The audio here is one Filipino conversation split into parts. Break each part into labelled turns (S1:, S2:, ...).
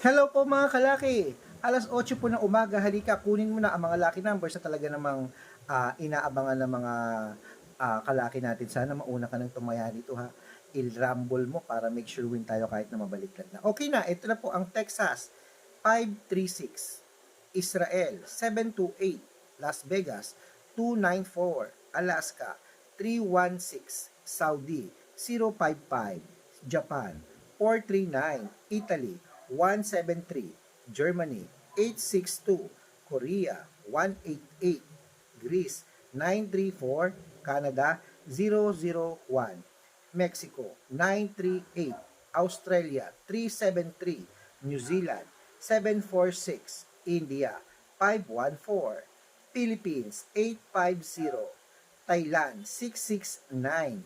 S1: Hello po mga kalaki! Alas 8 po ng umaga, halika, kunin mo na ang mga lucky numbers na talaga namang ah, inaabangan ng mga ah, kalaki natin. Sana mauna ka nang tumaya dito ha. Il-rumble mo para make sure win tayo kahit na mabaliktad na. Okay na, ito na po ang Texas 536, Israel 728, Las Vegas 294, Alaska 316, Saudi 055, Japan 439, Italy 173, Germany 862, Korea 188, Greece 934, Canada 001, Mexico 938, Australia 373, New Zealand 746, India 514, Philippines 850, Thailand 669,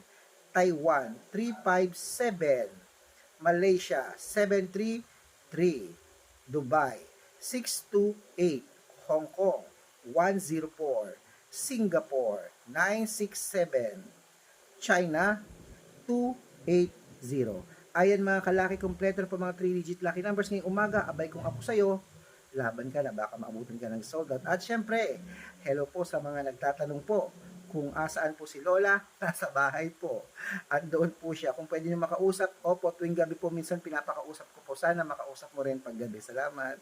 S1: Taiwan 357, Malaysia 733, Dubai 628, Hong Kong 104, Singapore 967, China 280. Ayan mga kalaki, kompleto na po mga 3-digit lucky numbers ngayong umaga. Abay kung ako sa'yo, laban ka na, baka maabutin ka ng sold out. At syempre, hello po sa mga nagtatanong po kung asaan po si Lola, nasa bahay po. At doon po siya. Kung pwede niyo makausap, opo, tuwing gabi po minsan pinapakausap ko po. Sana makausap mo rin pag gabi. Salamat.